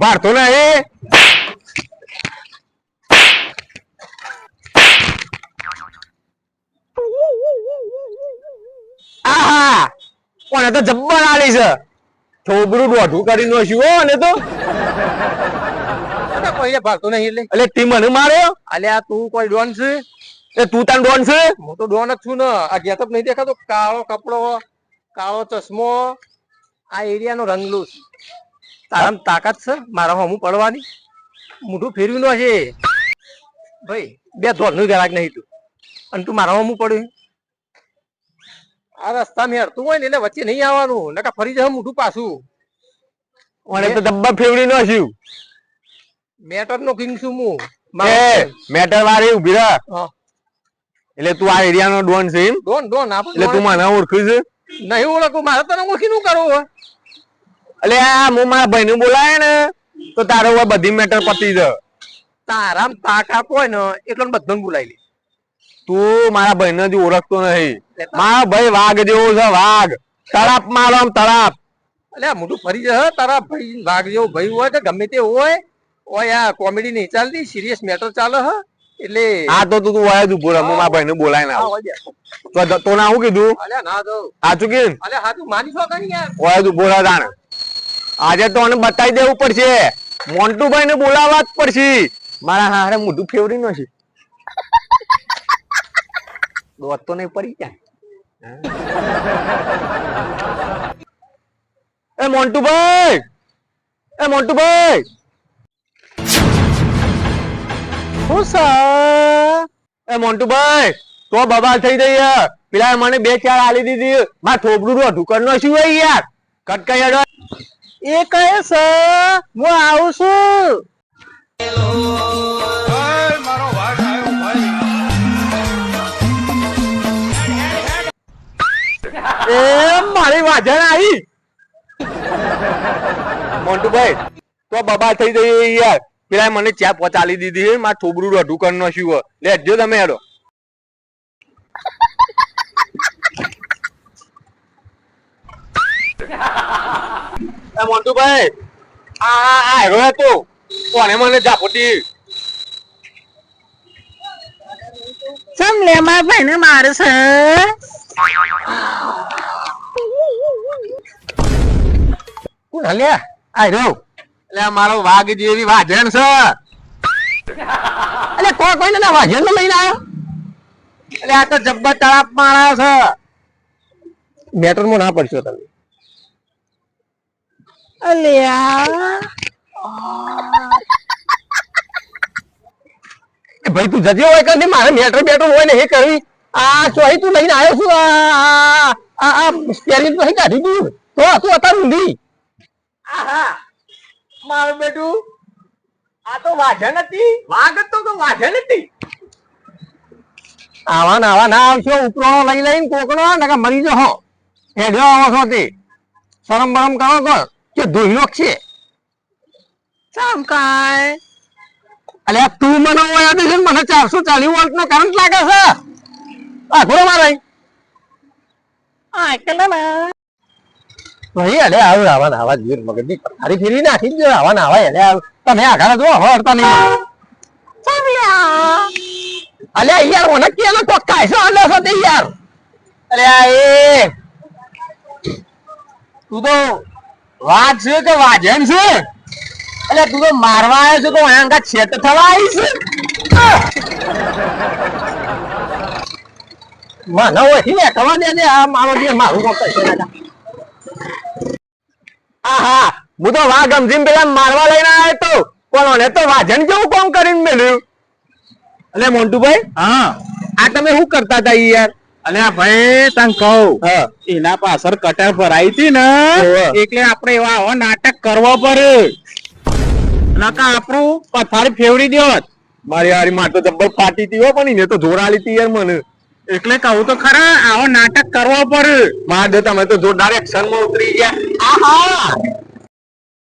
ભારતો નહીં આહા કોને તો જબ્બર આલી છે. થોબરું દોઢું કરી નોશ્યું હો અને તો. કોઈ ભાગતો નહીં એટલે. એટલે તી મને માર્યો અલ્યા તું કોઈ ડોન છે? એ તું તાન ડોન છે? હું તો ડોન જ છું ને. આ ગેટઅપ નહીં દેખાતો. કાળો કપડો કાળો ચશ્મો. આ એરિયાનો રંગલું છે તારામાં તાકાત છે મારા હમું પડવાની. મોઢું ફેરવી નો છે ભાઈ બે ધોરનું ગરાક નહીં તું. અને તું મારા હમું પડ્યું આ રસ્તા મેં હરતું હોય ને એટલે વચ્ચે નહીં આવવાનું નકા ફરી જશે મોઢું પાછું. મને તો ડબ્બા ફેવડી નોશ્યું મેટર નો કિંગ છું હું. મેટર વાળી ઊભી રહ. એટલે તું આ એરિયાનો ડોન છે એમ? ડોન ડોન આપ એટલે તું મને ઓળખ્યું છે નહીં ઓળખું મારે તને ઓળખી નું કરવું હોય એટલે આ હું મારા ભાઈ નું બોલાય ને તો તારો હવે બધી મેટર પતી જ. તારા તાકાત હોય ને એટલો બધાને બોલાવી લે. તું મારા ભાઈ ને ઓળખતો નહીં. મારા ભાઈ વાઘ જેવો છે વાઘ. તળાપ મારો આમ તળાપ. એટલે મોટું ફરી જશે તારા ભાઈ વાઘ જેવો ભાઈ હોય કે ગમે તે હોય ઓય આ કોમેડી નહીં ચાલતી સિરિયસ મેટર ચાલે હ એટલે આ તો તું તું વયા જ રહે હું મારા ભાઈ ને બોલાય ના તો તો ના હું કીધું? અલ્યા ના તો આ કીધું? અલ્યા હા તું માની છો કઈ યાર? વયા જ ઊભો રહે તાણ. આજે તો આને બતાવી દેવું પડશે. મોન્ટુભાઈ ને બોલાવવા જ પડશે. મારા હારે મોઢું ફેવરી નો છે. દોત તો પડી જાય એ મોન્ટુભાઈ! એ મોન્ટુભાઈ! છે? એ મોન્ટુભાઈ, તો બબાલ થઈ ગઈ હે. પેલા મને બે ચાર આલી દીધી. માર થોબડું નો ઢુકર નો શું હોય યાર. કટકાઈ એ કહે છે હું આવું છું. એ મારી વાજણ આવી. મોન્ટુભાઈ તો બબા થઈ જઈએ યાર. પેલા મને ચા પહોંચાડી દીધી હે માર થોબડું નો ઢુકર નો શું લેજો તમે હેડો. એ મોન્ટુભાઈ આ આ આ હેરો હતો. કોને મને ઝાપોટી? ચમ મારા છે. કોણ હલ્યા? એટલે મારો વાઘ જેવી વાજણ છે. એટલે કોઈ કોઈને ના વાજન લઈને આવ્યો? એટલે આ તો જબ્બર તળાપ મારા છે. મેટરમાં ના પડશો તમે. અલ્યા. ભાઈ તું જતી હોય કે મારે મેટર બેટર હોય ને એ કરવી. આ ચોહી તું લઈને આવ્યો છું? આ આ- આ આ તો અહીં કાઢી દીધું. તો તું અત્યારે ઊંધી? આહા. મારું બેટું આ તો વાજણ હતી વાઘ તો તો વાજણ હતી આવા ના આવા ના આવશો ઉપરો લઈ લઈને કોકડો નકા મરી જશો. એ જો આવો છો તે. શરમ બરમ કરો કર. કે ધોઈનો છે ચામ કાય અલ્યા તું મને ઓયા દે છે મને ચારસો ચાલીસ વોલ્ટ નો કરંટ લાગે છે આખો મારે ભાઈ અલે આવ આવા આવા જીર મગજની પથારી ફેરવી નાખી જ આવા આવા અલે આવ તમે આગળ જો હવે હડતા નહીં યાર મને કેનો તો કાયસો આલે છો યાર અલ્યા એ તું તો વાઘ છે કે વાજણ છે? એટલે તું તો મારવા આવ્યો છે તો અહીંયા છેત થવા આવી છે. મને ઓછી ખબર દે ને આ મારો જે મારું ના આહા હું તો વાઘ સમજીને પેલા મારવા લઈને આવ્યો તો પણ મને તો વાજન કેવું કોમ કરીને મેલ્યું? અલે મોન્ટુભાઈ હા. આ તમે શું કરતા હતા યાર? અને આ ભાઈ તને કહું એના પાછળ કટર ભરાઈ હતી ને એટલે આપણે એવા નાટક કરવા પડે. નકા આપણું પથારી ફેવડી દો મારી હારી માર તો જબ્બર ફાટી હતી હો પણ એને તો જોર હતી યાર મને. એટલે કહું તો ખરા આવો નાટક કરવા પડે. માર દે તમે તો જોરદાર એક્શનમાં ઉતરી ગયા. આહા!